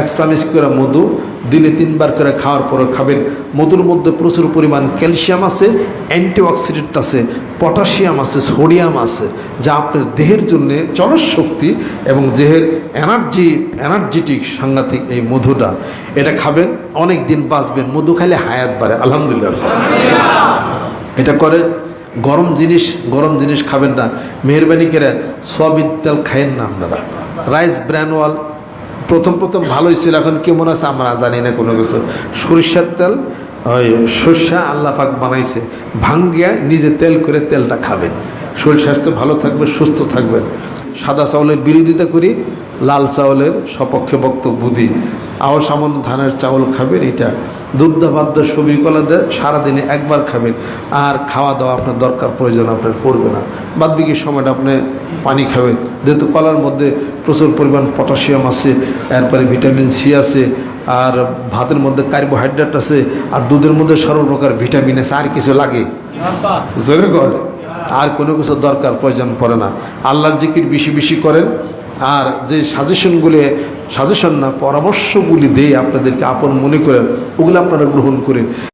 এক চামিচ করে মধু, দিনে তিনবার করে খাওয়ার পরে খাবেন। মধুর মধ্যে প্রচুর পরিমাণ ক্যালসিয়াম আছে, অ্যান্টিঅক্সিডেন্ট আছে, পটাশিয়াম আছে, সোডিয়াম আছে, যা আপনার দেহের জন্য চলশক্তি এবং দেহের এনার্জি, এনার্জেটিক সাংঘাতিক এই মধুটা। এটা খাবেন, অনেক দিন বাঁচবেন, মধু খাইলে হায়াত বাড়ে, আলহামদুলিল্লাহ। এটা করে গরম জিনিস গরম জিনিস খাবেন না। মেহরবানি করে সয়াবিন তেল খাইয়েন না আপনারা। রাইস ব্র্যানওয়াল প্রথম প্রথম ভালোই ছিল, এখন কেমন আছে আমরা জানি না কোনো কিছু। সরিষার তেল, ওই সর্ষা আল্লাহ পাক বানাইছে, ভাঙ্গিয়া নিজে তেল করে তেলটা খাবেন। শরীর স্বাস্থ্য ভালো থাকবে, সুস্থ থাকবেন। সাদা চাউলের বিরোধিতা করি লাল চাউলের সপক্ষে বক্তব্য দিই আও সামান্য ধানের চাউল খাবেন, এটা দুগ্ধ বাদ্য সবজি কলা দেয় সারাদিনে একবার খাবেন। আর খাওয়া দাওয়া আপনার দরকার, প্রয়োজন আপনার পড়বে না। বাদ বিকি সময়টা আপনি পানি খাবেন। যেহেতু কলার মধ্যে প্রচুর পরিমাণ পটাশিয়াম আছে, এরপরে ভিটামিন সি আছে, আর ভাতের মধ্যে কার্বোহাইড্রেট আছে, আর দুধের মধ্যে সর্বপ্রকার ভিটামিন আছে, আর কিছু লাগে? জোরে কর। আর কোনো কিছু দরকার, প্রয়োজন পড়ে না। আল্লাহর জিকির বেশি বেশি করেন আর যে সাজেশনগুলি সাজেশন না, পরামর্শগুলি দেয় আপনাদেরকে, আপন মনে করেন, ওগুলো আপনারা গ্রহণ করেন।